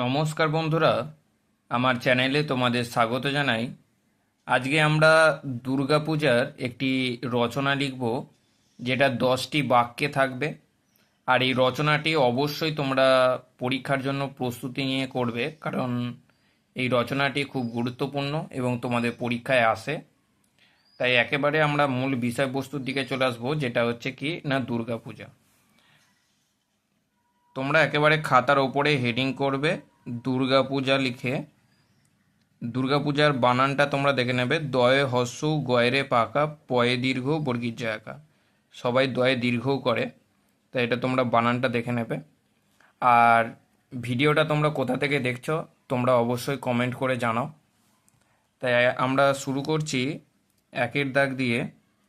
নমস্কার বন্ধুরা, আমার চ্যানেলে তোমাদের স্বাগত জানাই। আজকে আমরা দুর্গাপূজার একটি রচনা লিখব, যেটা দশটি বাক্যে থাকবে। আর এই রচনাটি অবশ্যই তোমরা পরীক্ষার জন্য প্রস্তুতি নিয়ে করবে, কারণ এই রচনাটি খুব গুরুত্বপূর্ণ এবং তোমাদের পরীক্ষায় আসে। তাই একেবারে আমরা মূল বিষয়বস্তুর দিকে চলে আসব, যেটা হচ্ছে কি, না দুর্গাপূজা। তোমরা একেবারে খাতার ওপরে হেডিং করবে, দুর্গাপূজা লিখে। দুর্গাপূজার বানানটা তোমরা দেখে নেবে, দয়ে হস্য গয়রে পাকা, পয়ে দীর্ঘ বর্গীর জায়গা সবাই দয়ে দীর্ঘ করে, তাই এটা তোমরা বানানটা দেখে নেবে। আর ভিডিওটা তোমরা কোথা থেকে দেখছ, তোমরা অবশ্যই কমেন্ট করে জানাও। তাই আমরা শুরু করছি একের দাগ দিয়ে,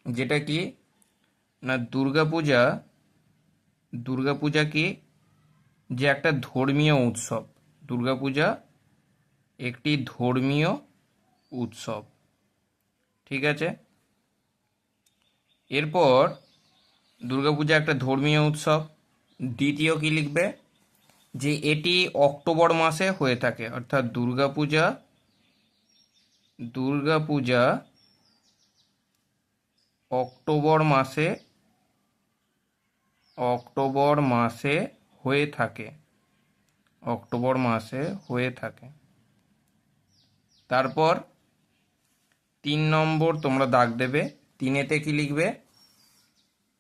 যেটা কি, না দুর্গাপূজা দুর্গাপূজা কি যে একটা ধর্মীয় উৎসব। দুর্গাপূজা একটি ধর্মীয় উৎসব। ঠিক আছে? এরপর দুর্গাপূজা একটা ধর্মীয় উৎসব। দ্বিতীয় কি লিখবে? যে এটি অক্টোবর মাসে হয়ে থাকে। অর্থাৎ দুর্গাপূজা দুর্গাপূজা অক্টোবর মাসে অক্টোবর মাসে হয়ে থাকে। অক্টোবর মাসে হয়ে থাকে। তারপর তিন নম্বর তোমরা দাগ দেবে, তিনেতে কি লিখবে?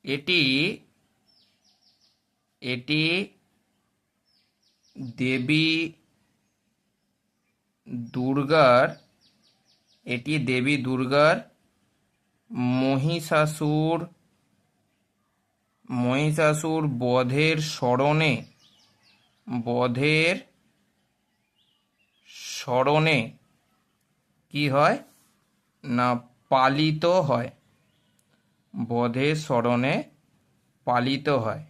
এটি এটি দেবী দুর্গার, এটি দেবী দুর্গার মহিষাসুর মহিষাসুর বধের স্মরণে বধের স্মরণে কি হয়? না, পালিত হয়। বধের স্মরণে পালিত হয়।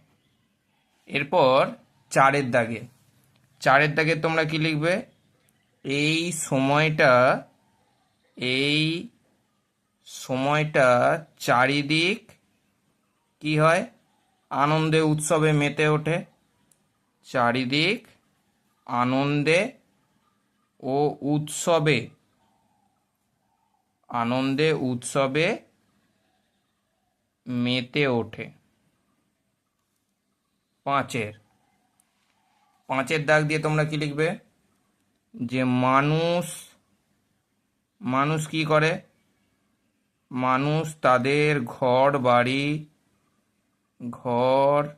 এরপর চারের দাগে। চারের দাগে তোমরা কি লিখবে? এই সময়টা এই সময়টা চারিদিক কি হয়? আনন্দে উৎসবে মেতে ওঠে। চারিদিক আনন্দে ও উৎসবে, আনন্দে উৎসবে মেতে ওঠে। পাঁচের পাঁচের দাগ দিয়ে তোমরা কি লিখবে? যে মানুষ মানুষ কি করে? মানুষ তাদের ঘর, বাড়ি ঘর,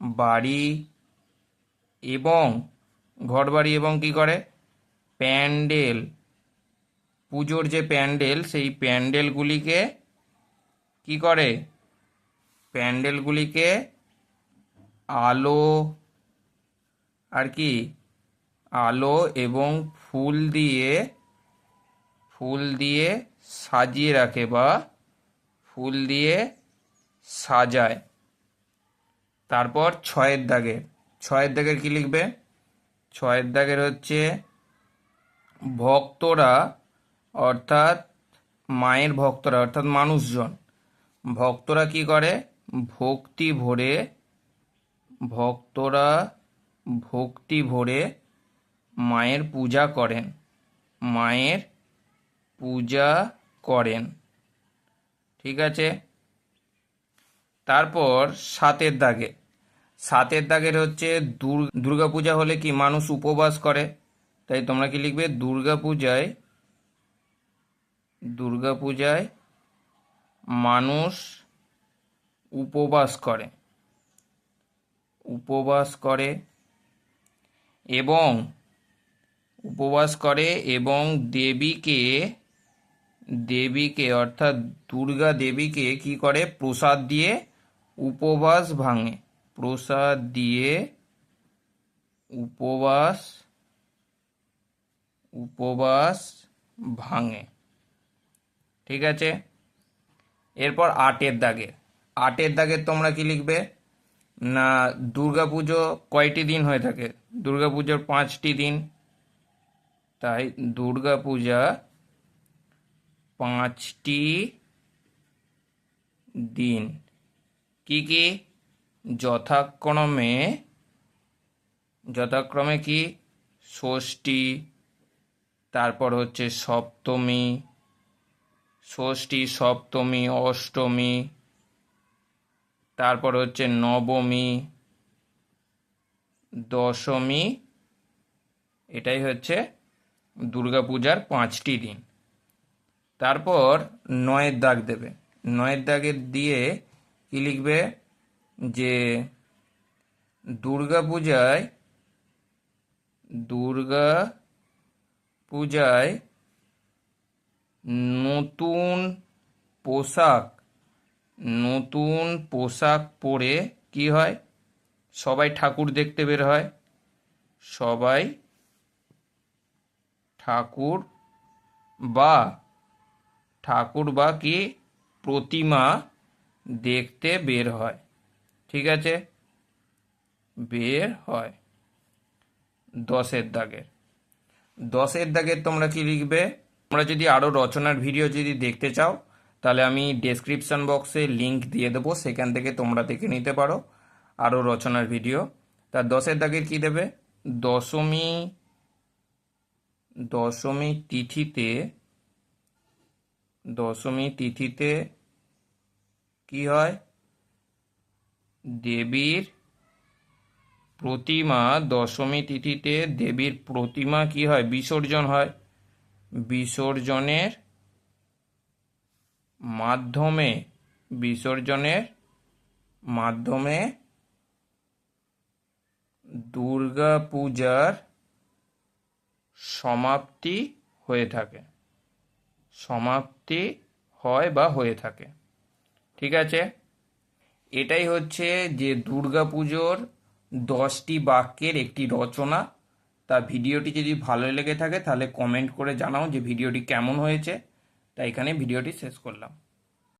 বাড়ি এবং ঘর, বাড়ি এবং কি করে? প্যান্ডেল। পুজোর যে প্যান্ডেল, সেই প্যান্ডেলগুলিকে কি করে? প্যান্ডেলগুলিকে আলো আর কি? আলো এবং ফুল দিয়ে ফুল দিয়ে সাজিয়ে রাখে বা ফুল দিয়ে সাজায়। তারপর ছয়ের দাগের ছয়ের দাগের কি লিখবে? ছয়ের দাগের হচ্ছে ভক্তরা, অর্থাৎ মায়ের ভক্তরা, অর্থাৎ মানুষজন। ভক্তরা কি করে? ভক্তি ভরে, ভক্তরা ভক্তি ভরে মায়ের পূজা করেন। মায়ের পূজা করেন। ঠিক আছে? তারপর সাতের দাগে। সাতের দাগের হচ্ছে দুর্গা পূজা হলে কি মানুষ উপবাস করে? তাই তোমরা কি লিখবে? দুর্গা পূজায় দুর্গা পূজায় মানুষ উপবাস করে। উপবাস করে এবং, উপবাস করে এবং দেবীকে দেবীকে অর্থাৎ দুর্গা দেবীকে কি করে? প্রসাদ দিয়ে উপবাস ভাঙে। প্রসাদ দিয়ে উপবাস উপবাস ভাঙে। ঠিক আছে? এরপর আটের দাগে। আটের দাগে তোমরা কি লিখবে? না, দুর্গাপুজো কয়টি দিন হয়ে থাকে? দুর্গাপুজোর পাঁচটি দিন। তাই দুর্গাপূজা পাঁচটি দিন। কি কি? যথাক্রমে যথাক্রমে কি? ষষ্ঠী, তারপর হচ্ছে সপ্তমী, ষষ্ঠী, সপ্তমী, অষ্টমী, তারপর হচ্ছে নবমী, দশমী, এটাই হচ্ছে দুর্গাপূজার পাঁচটি দিন। তারপর নয়ের দাগ দেবে। নয়ের দাগের দিয়ে কি লিখবে? যে দুর্গা পূজায় দুর্গা পূজায় নতুন পোশাক নতুন পোশাক পরে কি হয়? সবাই ঠাকুর দেখতে বের হয়। সবাই ঠাকুর বা ঠাকুর বা কি প্রতিমা দেখতে বের হয়। ঠিক আছে? বের হয়। দশের দাগের। দশের দাগের তোমরা কি লিখবে? তোমরা যদি আরও রচনার ভিডিও যদি দেখতে চাও, তাহলে আমি ডেসক্রিপশন বক্সে লিংক দিয়ে দেবো। সেখান থেকে তোমরা দেখে নিতে পারো আরও রচনার ভিডিও তার দশের দাগের কি দেবে? দশমী দশমী তিথিতে দশমী তিথিতে কি হয়? দেবীর প্রতিমা দশমী তিথিতে দেবীর প্রতিমা কি হয়? বিসর্জন হয়। বিসর্জনের মাধ্যমে বিসর্জনের মাধ্যমে দুর্গা পূজার সমাপ্তি হয়ে থাকে। সমাপ্তি হয় বা হয়ে থাকে। ঠিক আছে? এটাই হচ্ছে যে দুর্গা পুজোর দশটি বাক্যের একটি রচনা। তা ভিডিওটি যদি ভালো লেগে থাকে, তাহলে কমেন্ট করে জানাও যে ভিডিওটি কেমন হয়েছে। তা এখানে ভিডিওটি শেষ করলাম।